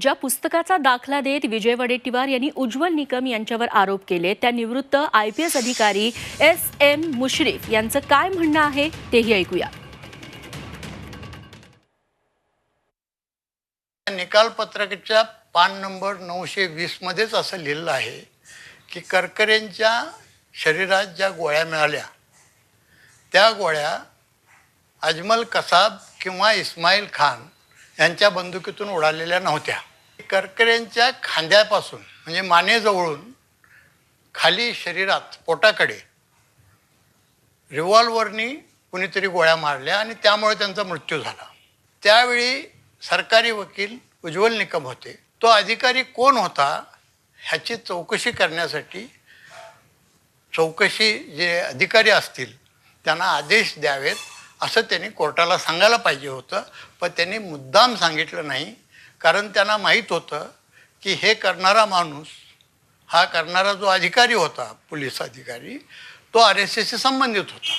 ज्या पुस्तकाचा दाखला देत विजय वडेट्टीवार यांनी उज्ज्वल निकम यांच्यावर आरोप केले त्या निवृत्त आय पी एस अधिकारी एस एम मुश्रीफ यांचं काय म्हणणं आहे तेही ऐकूया. निकाल पत्रकाच्या पान नंबर नऊशे वीसमध्येच असं लिहिलं आहे की करकरेंच्या शरीरात ज्या गोळ्या मिळाल्या त्या गोळ्या अजमल कसाब किंवा इस्माईल खान यांच्या बंदुकीतून उडालेल्या नव्हत्या. करकरेंच्या खांद्यापासून म्हणजे मानेजवळून खाली शरीरात पोटाकडे रिव्हॉल्वरनी कुणीतरी गोळ्या मारल्या आणि त्यामुळे त्यांचा मृत्यू झाला. त्यावेळी सरकारी वकील उज्ज्वल निकम होते. तो अधिकारी कोण होता ह्याची चौकशी करण्यासाठी चौकशी जे अधिकारी असतील त्यांना आदेश द्यावेत असं त्यांनी कोर्टाला सांगायला पाहिजे होतं. पण त्यांनी मुद्दाम सांगितलं नाही. कारण त्यांना माहीत होतं की हे करणारा माणूस हा करणारा जो अधिकारी होता पोलीस अधिकारी तो आर एस एसशी संबंधित होता.